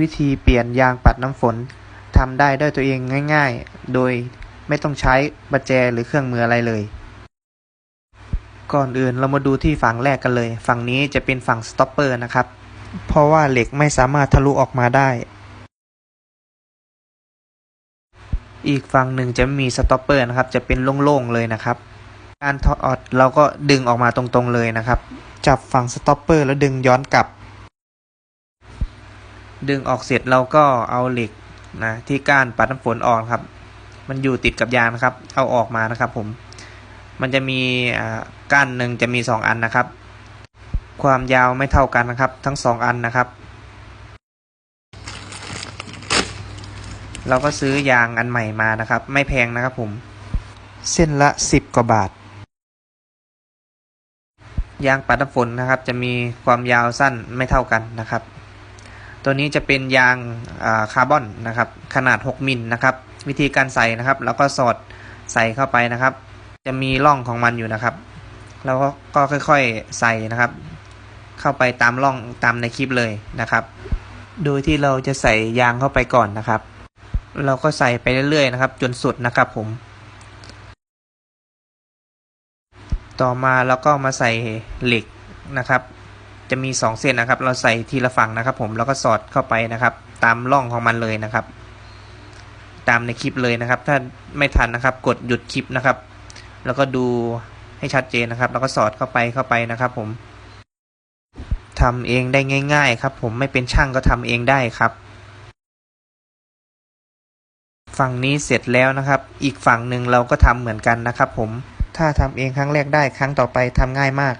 วิธีเปลี่ยนยางปัดน้ำฝนทำได้ด้วยตัวเองง่าย ๆ โดยไม่ต้องใช้ประแจหรือเครื่องมืออะไรเลย ก่อนอื่นเรามาดูที่ฝั่งแรกกันเลย ฝั่งนี้จะเป็นฝั่งสต็อปเปอร์นะครับ เพราะว่าเหล็กไม่สามารถทะลุออกมาได้ อีกฝั่งหนึ่งจะมีสต็อปเปอร์นะครับ จะเป็นโล่งๆเลยนะครับ การถอดเราก็ดึงออกมาตรงๆเลยนะครับ จับฝั่งสต็อปเปอร์แล้วดึงย้อนกลับ ดึงออกเสร็จเราก็เอาเหล็กนะที่ก้านปัดน้ำฝนออกครับ มันอยู่ติดกับยางนะครับ เอาออกมานะครับ ผม มันจะมีก้านหนึ่งจะมีสองอันนะครับ ความยาวไม่เท่ากันนะครับ ทั้งสองอันนะครับ เราก็ซื้อยางอันใหม่มานะครับ ไม่แพงนะครับผม เส้นละ 10 กว่าบาท ยางปัดน้ำฝนนะครับ จะมีความยาวสั้นไม่เท่ากันนะครับ ตัวนี้จะเป็นยางาคาร์บอนนะครับ ขนาด 6 มิลนะครับ วิธีการใส่นะครับ แล้วก็สอดใส่เข้าไปนะครับ จะมีร่องของมันอยู่นะครับเราก็ค่อยๆใส่นะครับ เข้าไปตามร่องตามในคลิปเลยนะครับ โดยที่เราจะใส่ยางเข้าไปก่อนนะครับ เราก็ใส่ไปเรื่อยๆนะครับ จนสุดนะครับผม ต่อมาเราก็มาใส่เหล็กนะครับ จะมีสองเส้นนะครับ เราใส่ทีละฝั่งนะครับ ผมแล้วก็สอดเข้าไปนะครับ ตามร่องของมันเลยนะครับ ตามในคลิปเลยนะครับ ถ้าไม่ทันนะครับ กดหยุดคลิปนะครับ แล้วก็ดูให้ชัดเจนนะครับ แล้วก็สอดเข้าไปเข้าไปนะครับ ผมทำเองได้ง่าย ๆ ครับ ผมไม่เป็นช่างก็ทำเองได้ครับฝั่งนี้เสร็จแล้วนะครับ อีกฝั่งหนึ่งเราก็ทำเหมือนกันนะครับ ผม ถ้าทำเองครั้งแรกได้ครั้งต่อไปทำง่ายมาก